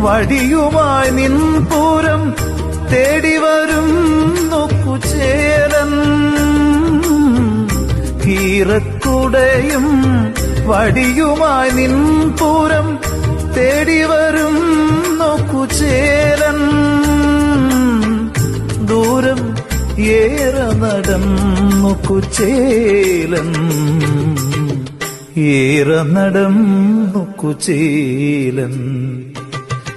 വടിയുമായി നിൻപൂരം തേടിവരും നൊക്കുചേരൻ കീറക്കുടയും വടിയുമായി നിൻപൂരം തേടിവരും നൊക്കുചേരൻ ദൂരം ഏറെ നടന്നു കുചേലൻ ഏറെ നടന്നു കുചേലൻ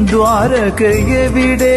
ദ്വാരകയെവിടെ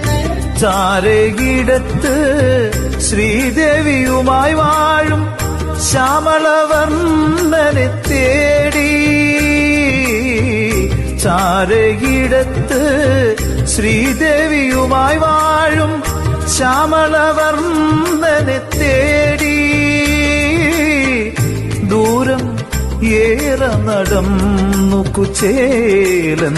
ചാരകിടത്ത് ശ്രീദേവിയുമായി വാഴും ശ്യാമളവർണനെ തേടി. ചാരകിടത്ത് ശ്രീദേവിയുമായി വാഴും ശ്യാമളവർണനെ തേടി. ദൂരം ഏറെ നടന്നു കുചേലൻ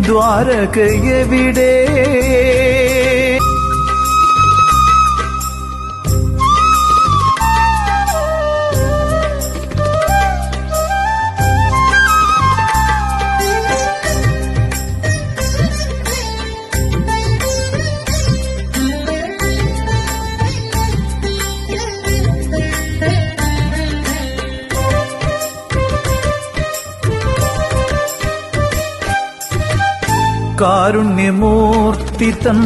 ദ്വാരകയെവിടെ? കാരുണ്യമൂർത്തി തൻ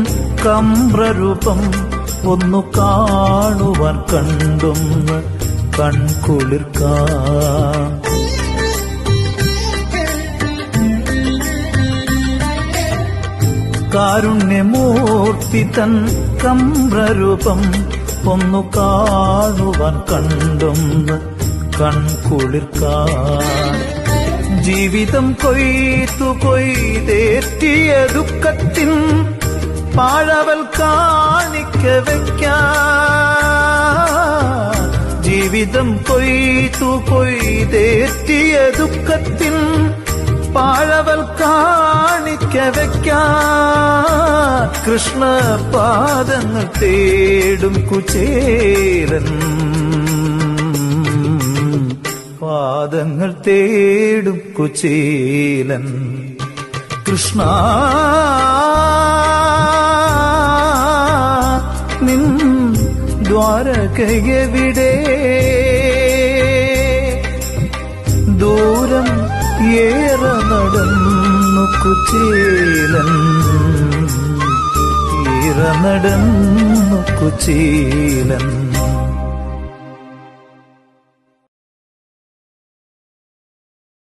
കമ്രൂപം ഒന്നു കാണുവാൻ കണ്ടൊന്ന് കൺകുളിർക്കാം കാരുണ്യമൂർത്തി തൻ കമ്രൂപം ഒന്നു കാണുവാൻ കണ്ടും കൺകുളിർക്കാൻ ജീവിതം കൊയ്ത്തു കൊയ്തേറ്റിയ ദുഃഖത്തിൻ പാഴവൽ കാണിക്ക വയ്ക്കാൻ ജീവിതം കൊയ്ത്തു കൊയ്തേറ്റിയ ദുഃഖത്തിൻ പാഴവൽ കാണിക്ക വയ്ക്കാൻ കൃഷ്ണ പാദങ്ങൾ തേടും കുചേരൻ പാദങ്ങൾ തേടും കുചീലൻ. കൃഷ്ണ നിൻ ദ്വാരകയെവിടെ? ദൂരം ഏറെ നടന്നു കുചീലൻ. ഏറെ നടന്നു കുചേലൻ.